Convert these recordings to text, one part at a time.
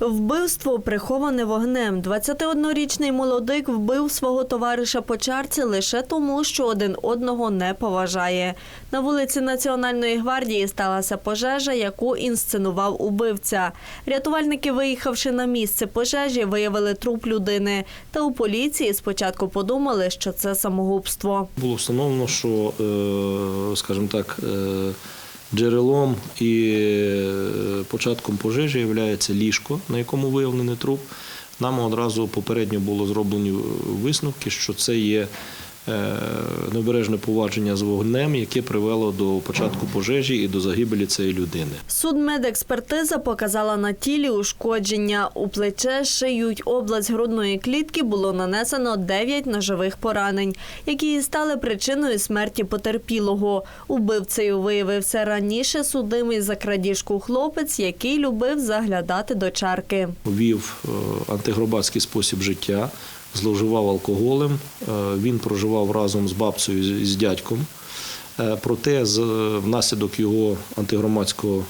Вбивство приховане вогнем. 21-річний молодик вбив свого товариша по чарці лише тому, що один одного не поважає. На вулиці Національної гвардії сталася пожежа, яку інсценував убивця. Рятувальники, виїхавши на місце пожежі, виявили труп людини. Та у поліції спочатку подумали, що це самогубство. Було встановлено, що, е, скажімо так, е, джерелом і е, початком пожежі є ліжко, на якому виявлений труп. Нам одразу попередньо було зроблені висновки, що це є необережне повадження з вогнем, яке привело до початку пожежі і до загибелі цієї людини. Судмедекспертиза показала на тілі ушкодження. У плече, шию й область грудної клітки було нанесено 9 ножових поранень, які і стали причиною смерті потерпілого. Убивцею виявився раніше судимий за крадіжку хлопець, який любив заглядати до чарки. Вів е, антигробатський спосіб життя, зловживав алкоголем. Е, Він проживав разом з бабцею і з дядьком. Е, Проте, внаслідок його антигромадського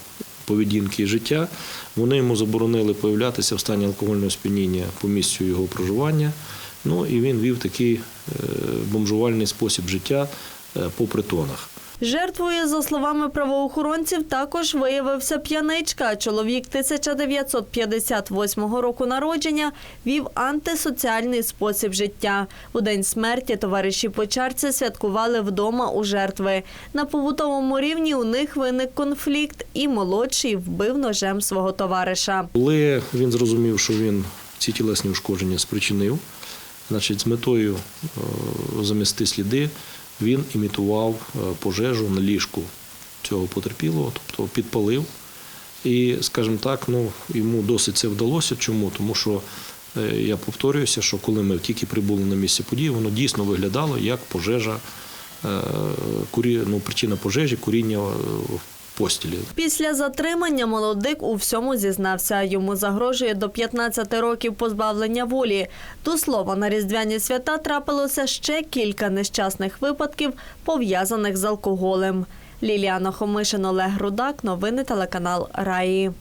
поведінки і життя, вони йому заборонили появлятися в стані алкогольного сп'яніння по місцю його проживання. Ну і він вів такий е, бомжувальний спосіб життя по притонах. Жертвою, за словами правоохоронців, також виявився п'яничка. Чоловік 1958 року народження вів антисоціальний спосіб життя. У день смерті товариші по чарці святкували вдома у жертви. На побутовому рівні у них виник конфлікт, і молодший вбив ножем свого товариша. Коли він зрозумів, що він ці тілесні ушкодження спричинив, значить, з метою е, замести сліди, він імітував е, пожежу на ліжку цього потерпілого, тобто підпалив. І, скажімо так, ну, йому досить це вдалося. Чому? Тому що е, я повторююся, що коли ми тільки прибули на місце події, воно дійсно виглядало як пожежа, е, ну, причина пожежі, куріння постілі. Після затримання молодик у всьому зізнався. Йому загрожує до 15 років позбавлення волі. До слова, на різдвяні свята трапилося ще кілька нещасних випадків, пов'язаних з алкоголем. Ліліана Хомишин, Олег Рудак. Новини телеканал Раї.